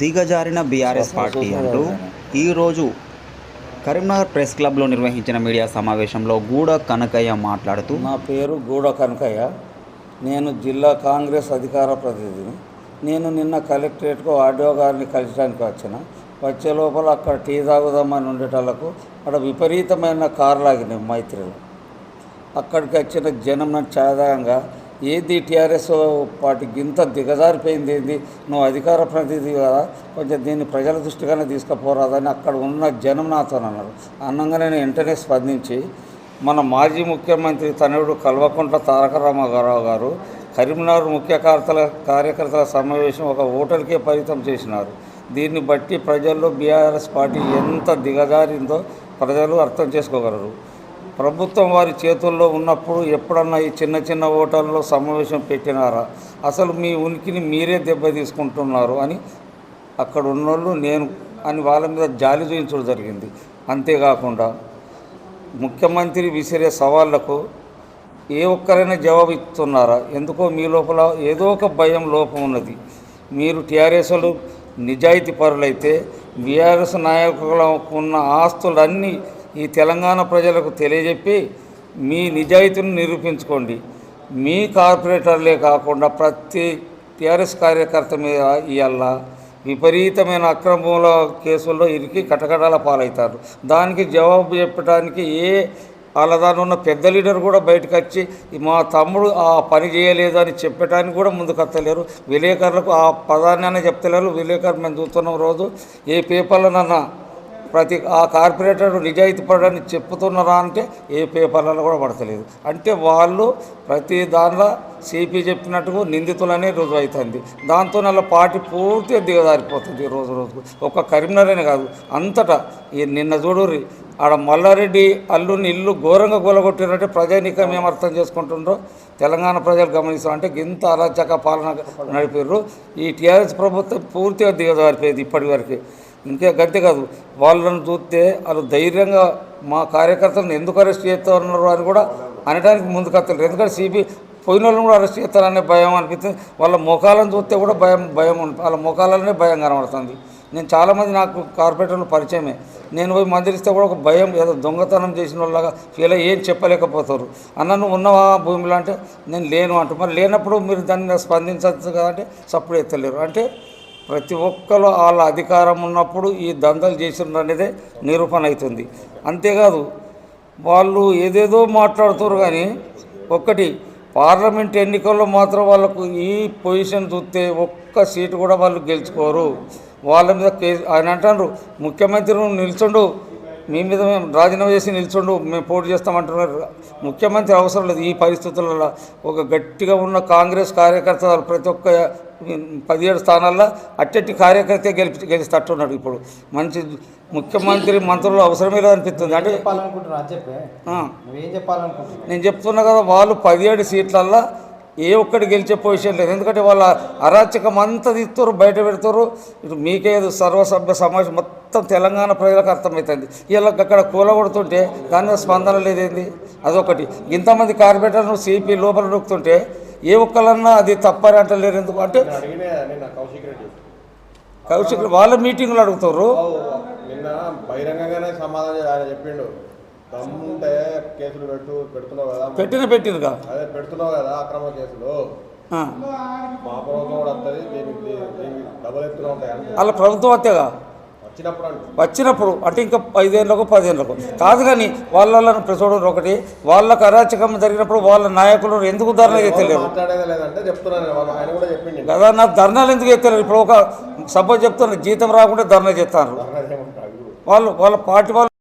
దిగజారిన BRS party అంటూ ఈరోజు Karimnagar press క్లబ్లో నిర్వహించిన మీడియా సమావేశంలో గూడ కనకయ్య మాట్లాడుతూ నా పేరు గూడ కనకయ్య. నేను జిల్లా కాంగ్రెస్ అధికార ప్రతినిధిని. నేను నిన్న కలెక్టరేట్కు ఆర్డీఓ గారిని కలిసడానికి వచ్చిన. వచ్చే లోపల అక్కడ టీ తాగుదామని ఉండేటోళ్ళకు అక్కడ విపరీతమైన కారు లాగినాయి మైత్రిలో. అక్కడికి వచ్చిన జనం నన్ను చాదాయంగా ఏది టీఆర్ఎస్ పార్టీ ఇంత దిగజారిపోయింది ఏంది? నువ్వు అధికార ప్రతినిధి కదా కొంచెం దీన్ని ప్రజల దృష్టిగానే తీసుకుపోరాదని అక్కడ ఉన్న జనం నాతో అన్నారు. అన్నంగానే నేను వెంటనే స్పందించి మన మాజీ ముఖ్యమంత్రి తనయుడు కల్వకుంట్ల తారక రామారావు గారు కరీంనగర్ ముఖ్య కార్తల కార్యకర్తల సమావేశం ఒక ఓటర్కే పరిమితం చేసినారు. దీన్ని బట్టి ప్రజల్లో బీఆర్ఎస్ పార్టీ ఎంత దిగజారిందో ప్రజలు అర్థం చేసుకోగలరు. ప్రభుత్వం వారి చేతుల్లో ఉన్నప్పుడు ఎప్పుడన్నా ఈ చిన్న చిన్న ఓటర్లలో సమావేశం పెట్టినారా? అసలు మీ ఉనికిని మీరే దెబ్బ తీసుకుంటున్నారు అని అక్కడ ఉన్నోళ్ళు నేను అని వాళ్ళ మీద జాలి చూపించడం జరిగింది. అంతేకాకుండా ముఖ్యమంత్రి విసిరే సవాళ్ళకు ఏ ఒక్కరైనా జవాబు ఇస్తున్నారా ఎందుకో మీ లోపల ఏదో ఒక భయం లోపం ఉన్నది. మీరు టీఆర్ఎస్లు నిజాయితీ పరులైతే బీఆర్ఎస్ నాయకులకు ఉన్న ఆస్తులన్నీ ఈ తెలంగాణ ప్రజలకు తెలియజెప్పి మీ నిజాయితీని నిరూపించుకోండి. మీ కార్పొరేటర్లే కాకుండా ప్రతి టీఆర్ఎస్ కార్యకర్త మీద ఇవాళ విపరీతమైన అక్రమముల కేసుల్లో ఇరికి కటకటాల పాలవుతారు. దానికి జవాబు చెప్పడానికి ఏ వాళ్ళ దాని ఉన్న పెద్ద లీడర్ కూడా బయటకు వచ్చి మా తమ్ముడు ఆ పని చేయలేదు అని చెప్పడానికి కూడా ముందుకు వస్తలేరు. విలేకరులకు ఆ పదాన్ని చెప్తలేరు. విలేకరు మేము చూస్తున్నాం రోజు ఏ పేపర్లనన్నా ప్రతి ఆ కార్పొరేటర్ నిజాయితీ పడని చెప్తున్నారా అంటే ఏ పేపర్లలో కూడా పడతలేదు. అంటే వాళ్ళు ప్రతి దానిలో సిపి చెప్పినట్టుగా నిందితులనే రుజువు అవుతుంది దాంతో వాళ్ళ పార్టీ పూర్తిగా దిగజారిపోతుంది రోజు రోజుకు. ఒక కరీంనగర్ కాదు అంతటా ఈ నిన్న చూడుర్రి ఆడ మల్లారెడ్డి అల్లుని ఇల్లు ఘోరంగా గోలగొట్టినట్టే ప్రజానీకం ఏం అర్థం చేసుకుంటుండ్రో? తెలంగాణ ప్రజలు గమనిస్తాం అంటే ఇంత అరాచక పాలన నడిపారు ఈ టీఆర్ఎస్ ప్రభుత్వం పూర్తిగా దిగజారిపోయింది ఇప్పటి వరకు. ఇంకే గంతే కాదు వాళ్ళని చూస్తే వాళ్ళు ధైర్యంగా మా కార్యకర్తలను ఎందుకు అరెస్ట్ చేస్తున్నారు అని కూడా అనడానికి ముందుకు వస్తారు. ఎందుకంటే సిబి పోయిన వాళ్ళని కూడా అరెస్ట్ చేస్తారనే భయం అనిపిస్తుంది. వాళ్ళ ముఖాలను చూస్తే కూడా భయం భయం వాళ్ళ ముఖాలనే భయం కనబడుతుంది. నేను చాలామంది నాకు కార్పొరేటర్లు పరిచయమే. నేను పోయి మందిరిస్తే కూడా ఒక భయం ఏదో దొంగతనం చేసిన వాళ్ళగా ఫీల్ అయ్యి ఏం చెప్పలేకపోతారు. అన్న నువ్వు ఉన్నవా భూమిలో? అంటే నేను లేను అంటూ. మరి లేనప్పుడు మీరు దాన్ని స్పందించవచ్చు కదా అంటే సప్పుడు ఎత్తలేరు. అంటే ప్రతి ఒక్కరు వాళ్ళ అధికారం ఉన్నప్పుడు ఈ దందలు చేసిండ్రు నిరూపణ అవుతుంది. అంతేకాదు వాళ్ళు ఏదేదో మాట్లాడుతారు కానీ ఒక్కటి పార్లమెంట్ ఎన్నికల్లో మాత్రం వాళ్ళకు ఈ పొజిషన్ చూస్తే ఒక్క సీటు కూడా వాళ్ళు గెలుచుకోరు. వాళ్ళ మీద కేసు ఆయన అంటారు ముఖ్యమంత్రి నిల్చుండు మీ మీద మేము రాజీనామా చేసి నిల్చుండు మేము పోటీ చేస్తామంటున్నారు. ముఖ్యమంత్రి అవసరం లేదు ఈ పరిస్థితులలో. ఒక గట్టిగా ఉన్న కాంగ్రెస్ కార్యకర్తలు ప్రతి ఒక్క పదిహేడు స్థానాల్లో అట్టటి కార్యకర్త గెలిపి గెలిస్తట్టున్నాడు ఇప్పుడు. మంచి ముఖ్యమంత్రి మంత్రులు అవసరమే లేదనిపిస్తుంది. అంటే నేను చెప్తున్నా కదా వాళ్ళు పదిహేడు సీట్లల్లో ఏ ఒక్కటి గెలిచే పొజిషన్ లేదు. ఎందుకంటే వాళ్ళ అరాచకం అంతా తీస్తారు బయట పెడతారు ఇటు మీకేది సర్వసభ్య సమావేశం మొత్తం తెలంగాణ ప్రజలకు అర్థమవుతుంది ఇలా అక్కడ కూలగొడుతుంటే దాని మీద స్పందన లేదేంది? అదొకటి. ఇంతమంది కార్పొరేటర్లు సిపి లోపల నొక్కుతుంటే ఏ ఒక్కలన్నా అది తప్పని అంటలేరు ఎందుకు? అంటే కౌశిక్ వాళ్ళ మీటింగ్లు అడుగుతారు నిన్న బహిరంగంగానే సమాధానం చెప్పిండు. పెట్టిన పెట్టినగా పెడుతున్నావు కదా అక్రమ కేసులు. మా ప్రభుత్వం కూడా వస్తుంది దీనికి దీ- దీనికి డబుల్ ఎత్తున ఉంటాయి? అంటే వాళ్ళ ప్రభుత్వం అంతేగా వచ్చినప్పుడు అంటు. ఇంకా ఐదేళ్ళకు పదేళ్ళకు. కాదు కానీ వాళ్ళ ప్రచోడు ఒకటి వాళ్ళకు అరాచకం జరిగినప్పుడు వాళ్ళ నాయకులు ఎందుకు ధర్నా ఎత్తలేరు కదా నా ధర్నాలు ఎందుకు ఎత్తలేరు ఇప్పుడు ఒక సపోజ్ చెప్తాను జీతం రాకుండా ధర్నా చేస్తారు. వాళ్ళు వాళ్ళ పార్టీ వాళ్ళు